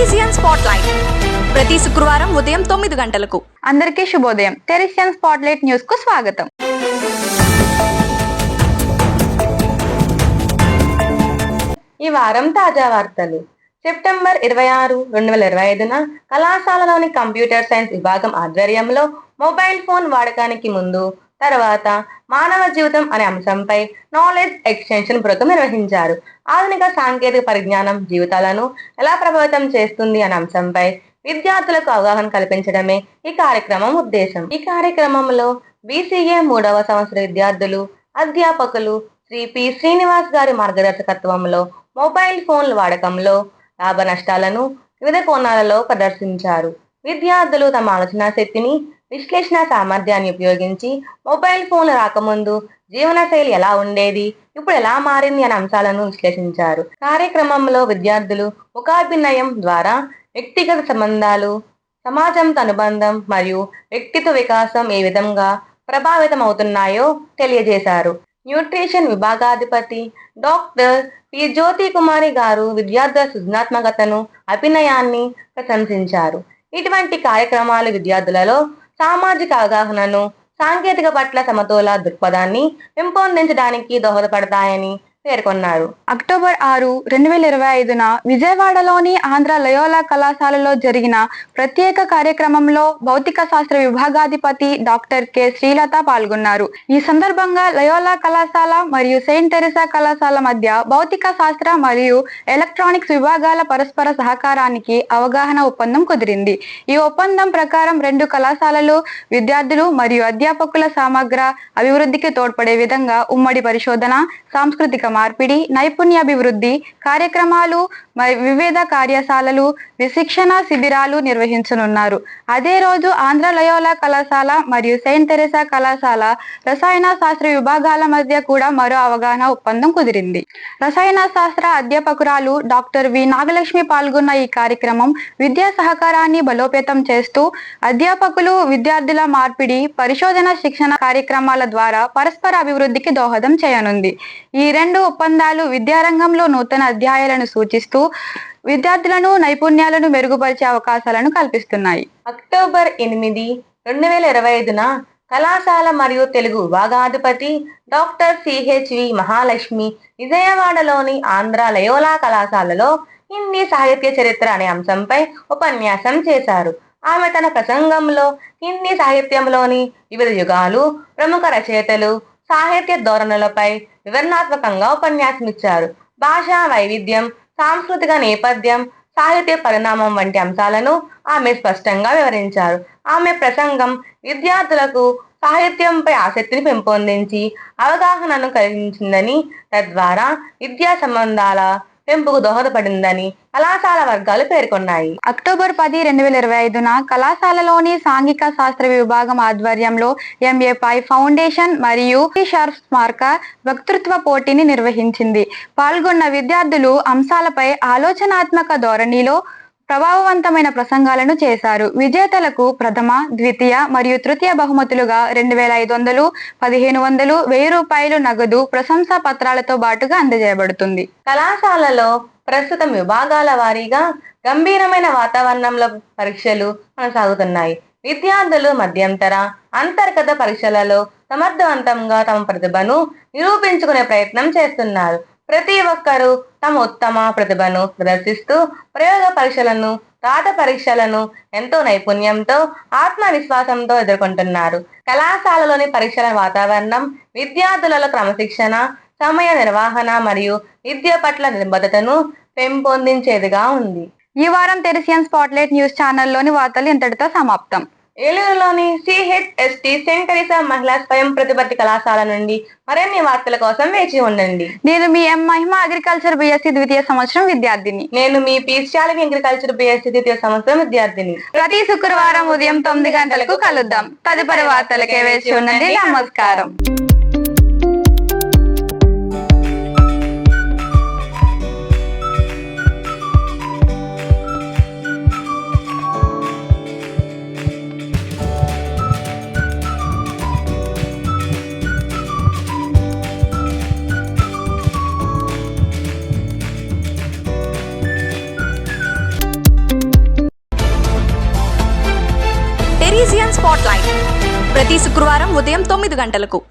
టెరిసియన్ spot light ప్రతి శుక్రవారం ఉదయం తొమ్మిది గంటలకు. అందరికీ శుభోదయం. టెరిషియన్ స్పాట్లైట్ న్యూస్కు స్వాగతం. ఈ వారం తాజా వార్తలు. సెప్టెంబర్ ఇరవై ఆరు రెండు వేల ఇరవై ఐదున కళాశాలలోని కంప్యూటర్ సైన్స్ విభాగం ఆధ్వర్యంలో మొబైల్ ఫోన్ వాడకానికి ముందు తర్వాత మానవ జీవితం అనే అంశంపై నాలెడ్జ్ ఎక్స్టెన్షన్ ప్రోగ్రాం నిర్వహించారు. ఆధునిక సాంకేతిక పరిజ్ఞానం జీవితాలను ఎలా ప్రభావితం చేస్తుంది అనే అంశంపై విద్యార్థులకు అవగాహన కల్పించడమే ఈ కార్యక్రమం ఉద్దేశం. ఈ కార్యక్రమంలో బీసీఏ మూడవ సంవత్సర విద్యార్థులు అధ్యాపకులు శ్రీ పి శ్రీనివాస్ గారి మార్గదర్శకత్వంలో మొబైల్ ఫోన్ల వాడకంలో లాభ నష్టాలను వివిధ కోణాలలో ప్రదర్శించారు. విద్యార్థులు తమ ఆలోచన శక్తిని విశ్లేషణ సామర్థ్యాన్ని ఉపయోగించి మొబైల్ ఫోన్లు రాకముందు జీవనశైలి ఎలా ఉండేది ఇప్పుడు ఎలా మారింది అనే అంశాలను విశ్లేషించారు. కార్యక్రమంలో విద్యార్థులు ముఖాభినయం ద్వారా వ్యక్తిగత సంబంధాలు సమాజంతో అనుబంధం మరియు వ్యక్తిత్వ వికాసం ఏ విధంగా ప్రభావితం అవుతున్నాయో తెలియజేశారు. న్యూట్రిషన్ విభాగాధిపతి డాక్టర్ పి. జ్యోతి కుమారి గారు విద్యార్థుల సృజనాత్మకతను అభినయాన్ని ప్రశంసించారు. ఇటువంటి కార్యక్రమాలు విద్యార్థులలో సామాజిక అవగాహనను సాంకేతిక పట్ల సమతోల దృక్పథాన్ని పెంపొందించడానికి దోహదపడతాయని పేర్కొన్నారు. అక్టోబర్ ఆరు రెండు వేల ఇరవై ఐదున విజయవాడలోని ఆంధ్ర లయోలా కళాశాలలో జరిగిన ప్రత్యేక కార్యక్రమంలో భౌతిక శాస్త్ర విభాగాధిపతి డాక్టర్ కె. శ్రీలత పాల్గొన్నారు. ఈ సందర్భంగా లయోలా కళాశాల మరియు సెయింట్ తెరిసా కళాశాల మధ్య భౌతిక శాస్త్ర మరియు ఎలక్ట్రానిక్స్ విభాగాల పరస్పర సహకారానికి అవగాహన ఒప్పందం కుదిరింది. ఈ ఒప్పందం ప్రకారం రెండు కళాశాలలు విద్యార్థులు మరియు అధ్యాపకుల సమగ్ర అభివృద్ధికి తోడ్పడే విధంగా ఉమ్మడి పరిశోధన సాంస్కృతిక మార్పిడి నైపుణ్యాభివృద్ధి కార్యక్రమాలు వివిధ కార్యశాలలు విశిక్షణ శిబిరాలు నిర్వహించనున్నారు. అదే రోజు ఆంధ్ర లయోలా కళాశాల మరియు సెయింట్ తెరెసా కళాశాల రసాయన శాస్త్ర విభాగాల మధ్య కూడా మరో అవగాహన ఒప్పందం కుదిరింది. రసాయన శాస్త్ర అధ్యాపకురాలు డాక్టర్ వి. నాగలక్ష్మి పాల్గొన్న ఈ కార్యక్రమం విద్యా సహకారాన్ని బలోపేతం చేస్తూ అధ్యాపకులు విద్యార్థుల మార్పిడి పరిశోధన శిక్షణ కార్యక్రమాల ద్వారా పరస్పర అభివృద్ధికి దోహదం చేయనుంది. ఈ రెండు ఒప్పందాలు విద్యారంగంలో నూతన అధ్యాయాలను సూచిస్తూ విద్యార్థులను నైపుణ్యాలను మెరుగుపరిచే అవకాశాలను కల్పిస్తున్నాయి. అక్టోబర్ ఎనిమిది రెండు వేల ఇరవై ఐదున కళాశాల మరియు తెలుగు విభాగాధిపతి డాక్టర్ సిహెచ్వి మహాలక్ష్మి విజయవాడలోని ఆంధ్ర లయోలా కళాశాలలో హిందీ సాహిత్య చరిత్ర అనే అంశంపై ఉపన్యాసం చేశారు. ఆమె తన ప్రసంగంలో హిందీ సాహిత్యంలోని వివిధ యుగాలు ప్రముఖ రచయితలు సాహిత్య ధోరణులపై వివరణాత్మకంగా ఉపన్యాసమిచ్చారు. భాషా వైవిధ్యం సాంస్కృతిక నేపథ్యం సాహిత్య పరిణామం వంటి అంశాలను ఆమె స్పష్టంగా వివరించారు. ఆమె ప్రసంగం విద్యార్థులకు సాహిత్యంపై ఆసక్తిని పెంపొందించి అవగాహనను కలిగించిందని తద్వారా విద్యా సంబంధాల పెంపుకు దోహదపడిందని కళాశాల వర్గాలు పేర్కొన్నాయి. అక్టోబర్ పది రెండు వేల ఇరవై ఐదున కళాశాలలోని సాంఘిక శాస్త్ర విభాగం ఆధ్వర్యంలో ఎంఏ పై ఫౌండేషన్ మరియు షర్ఫ్ స్మారక వక్తృత్వ పోటీని నిర్వహించింది. పాల్గొన్న విద్యార్థులు అంశాలపై ఆలోచనాత్మక ధోరణిలో ప్రభావవంతమైన ప్రసంగాలను చేశారు. విజేతలకు ప్రథమ ద్వితీయ మరియు తృతీయ బహుమతులుగా రెండు వేల ఐదు వందలు పదిహేను వందలు వెయ్యి రూపాయలు నగదు ప్రశంసా పత్రాలతో బాటుగా అందజేయబడుతుంది. కళాశాలలో ప్రస్తుతం విభాగాల వారీగా గంభీరమైన వాతావరణంలో పరీక్షలు కొనసాగుతున్నాయి. విద్యార్థులు మధ్యంతర అంతర్గత పరీక్షలలో సమర్థవంతంగా తమ ప్రతిభను నిరూపించుకునే ప్రయత్నం చేస్తున్నారు. ప్రతి ఒక్కరూ తమ ఉత్తమ ప్రతిభను ప్రదర్శిస్తూ ప్రయోగ పరీక్షలను రాత పరీక్షలను ఎంతో నైపుణ్యంతో ఆత్మవిశ్వాసంతో ఎదుర్కొంటున్నారు. కళాశాలలోని పరీక్షల వాతావరణం విద్యార్థులలో క్రమశిక్షణ సమయ నిర్వహణ మరియు విద్య పట్ల నిబద్ధతను పెంపొందించేదిగా ఉంది. ఈ వారం తెరిసియన్ స్పాట్లైట్ న్యూస్ ఛానల్లోని వార్తలు ఇంతటితో సమాప్తం. ఏలూరులోని సిహెచ్ఎస్టి సెంట్ తెరీసా మహిళా స్వయం ప్రతిపత్తి కళాశాల నుండి మరిన్ని వార్తల కోసం వేచి ఉండండి. నేను మీ ఎం మహిమ అగ్రికల్చర్ బిఎస్సి ద్వితీయ సంవత్సరం విద్యార్థిని. నేను మీ పీస్చాలి అగ్రికల్చర్ బిఎస్సి ద్వితీయ సంవత్సరం విద్యార్థిని. ప్రతి శుక్రవారం ఉదయం తొమ్మిది గంటలకు కలుద్దాం. తదుపరి వార్తలకే వేచి ఉండండి. నమస్కారం. స్పాట్లైట్ ప్రతి శుక్రవారం ఉదయం తొమ్మిది గంటలకు.